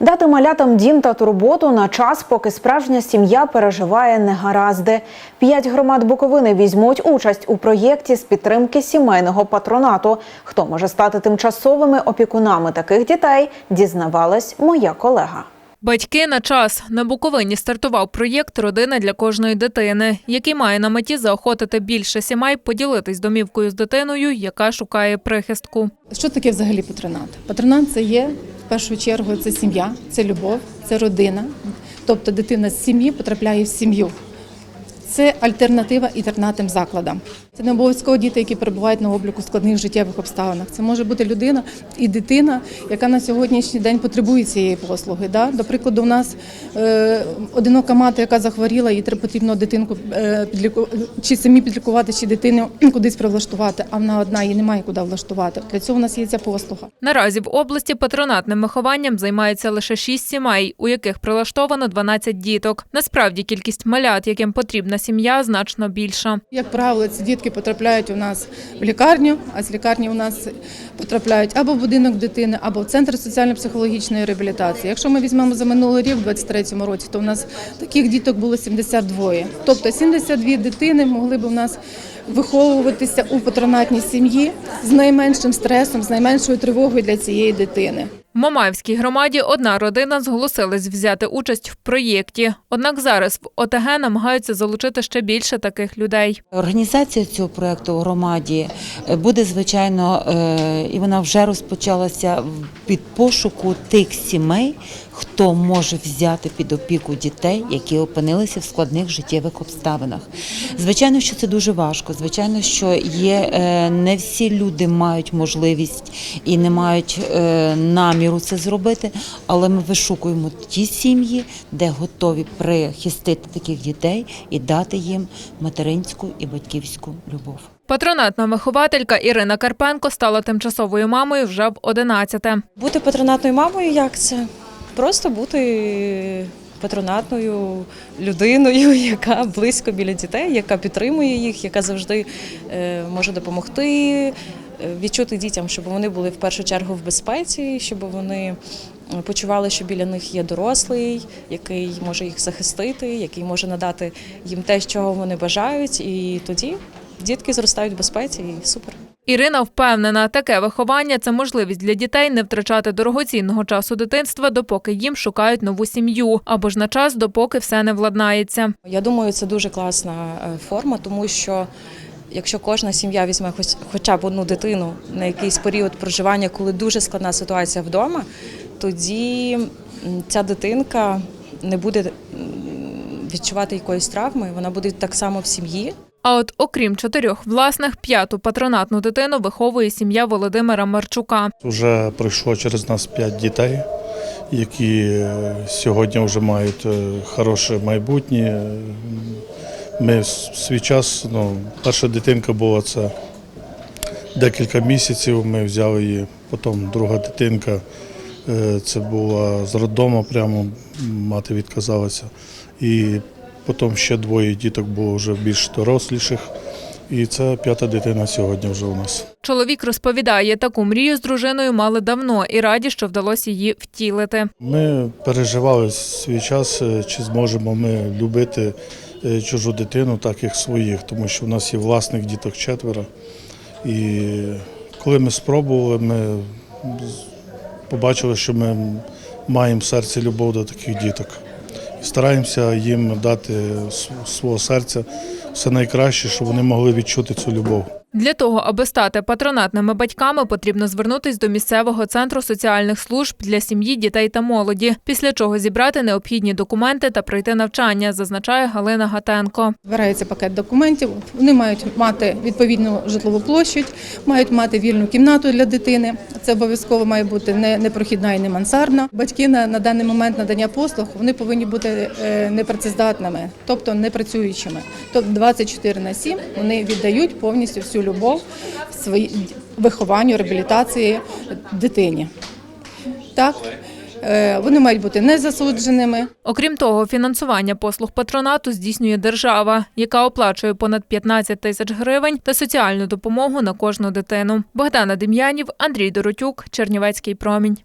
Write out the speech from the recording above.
Дати малятам дім та турботу на час, поки справжня сім'я переживає негаразди. П'ять громад Буковини візьмуть участь у проєкті з підтримки сімейного патронату. Хто може стати тимчасовими опікунами таких дітей, дізнавалась моя колега. Батьки на час на Буковині стартував проєкт Родина для кожної дитини, який має на меті заохотити більше сімей поділитись домівкою з дитиною, яка шукає прихистку. Що таке взагалі патронат? Патронат це є першу чергу це сім'я, це любов, це родина. Тобто дитина з сім'ї потрапляє в сім'ю. Це альтернатива інтернатним закладам. Це не обов'язково діти, які перебувають на обліку складних життєвих обставинах. Це може бути людина і дитина, яка на сьогоднішній день потребує цієї послуги. Да? До прикладу, у нас е, одинока мати, яка захворіла, їй потрібно дитинку е, підліку... чи самі підлікувати, чи дитину кудись прилаштувати, а вона одна її немає куди влаштувати. Для цього у нас є ця послуга. Наразі в області патронатним вихованням займається лише шість сімей, у яких прилаштовано 12 діток. Насправді кількість малят, яким потрібна сім'я, значно більша. Як правило, ці дітки потрапляють у нас в лікарню, а з лікарні у нас потрапляють або в будинок дитини, або в центр соціально-психологічної реабілітації. Якщо ми візьмемо за минулий рік, в 23-му році, то у нас таких діток було 72. Тобто 72 дитини могли б у нас виховуватися у патронатній сім'ї з найменшим стресом, з найменшою тривогою для цієї дитини. В Мамаївській громаді одна родина зголосилась взяти участь в проєкті. Однак зараз в ОТГ намагаються залучити ще більше таких людей. Організація цього проекту у громаді е, буде звичайно, е, і вона вже розпочалася в- під пошуку тих сімей, хто може взяти під опіку дітей, які опинилися в складних життєвих обставинах. Звичайно, що це дуже важко. Звичайно, що є е, не всі люди мають можливість і не мають е, наміру це зробити, але ми вишукуємо ті сім'ї, де готові прихистити таких дітей і дати їм материнську і батьківську любов. Патронатна вихователька Ірина Карпенко стала тимчасовою мамою вже в 11-те. Бути патронатною мамою як це? Просто бути патронатною людиною, яка близько біля дітей, яка підтримує їх, яка завжди е, може допомогти, відчути дітям, щоб вони були в першу чергу в безпеці, щоб вони е, почували, що біля них є дорослий, який може їх захистити, який може надати їм те, чого вони бажають, і тоді дітки зростають в безпеці і супер. Ірина впевнена, таке виховання це можливість для дітей не втрачати дорогоцінного часу дитинства, допоки їм шукають нову сім'ю, або ж на час, допоки все не владнається. Я думаю, це дуже класна е, форма, тому що якщо кожна сім'я візьме хоч, хоча б одну дитину на якийсь період проживання, коли дуже складна ситуація вдома, тоді ця дитинка не буде відчувати якоїсь травми, вона буде так само в сім'ї. А от окрім чотирьох власних, п'яту патронатну дитину виховує сім'я Володимира Марчука. Вже пройшло через нас п'ять дітей, які е, сьогодні вже мають е, хороше майбутнє. Ми в свій час, ну, перша дитинка була це декілька місяців. Ми взяли її, потім друга дитинка. е, Це була з роддому, прямо мати відказалася. І потім ще двоє діток було вже більш доросліших. І це п'ята дитина сьогодні вже у нас. Чоловік розповідає, таку мрію з дружиною мали давно і раді, що вдалося її втілити. Ми переживали свій час, е, чи зможемо ми любити чужу дитину, так як своїх, тому що в нас є власних діток четверо. І коли ми спробували, ми побачили, що ми маємо в серці любов до таких діток. І стараємося їм дати свого серця все найкраще, щоб вони могли відчути цю любов. Для того, аби стати патронатними батьками, потрібно звернутись до місцевого центру соціальних служб для сім'ї, дітей та молоді, після чого зібрати необхідні документи та пройти навчання, зазначає Галина Гатенко. Збирається пакет документів. Вони мають мати відповідну житлову площадь, мають мати вільну кімнату для дитини. Це обов'язково має бути не непрохідна і не мансардна. Батьки на, на даний момент надання послуг вони повинні бути е, непрацездатними, тобто непрацюючими. Тобто 24 на 7 вони віддають повністю всю любов свої вихованню, реабілітації дитині. Так. Е, Вони мають бути незасудженими, Окрім того, фінансування послуг патронату здійснює держава, яка оплачує понад 15 тисяч гривень та соціальну допомогу на кожну дитину. Богдана Дем'янів, Андрій Доротюк, Чернівецький промінь.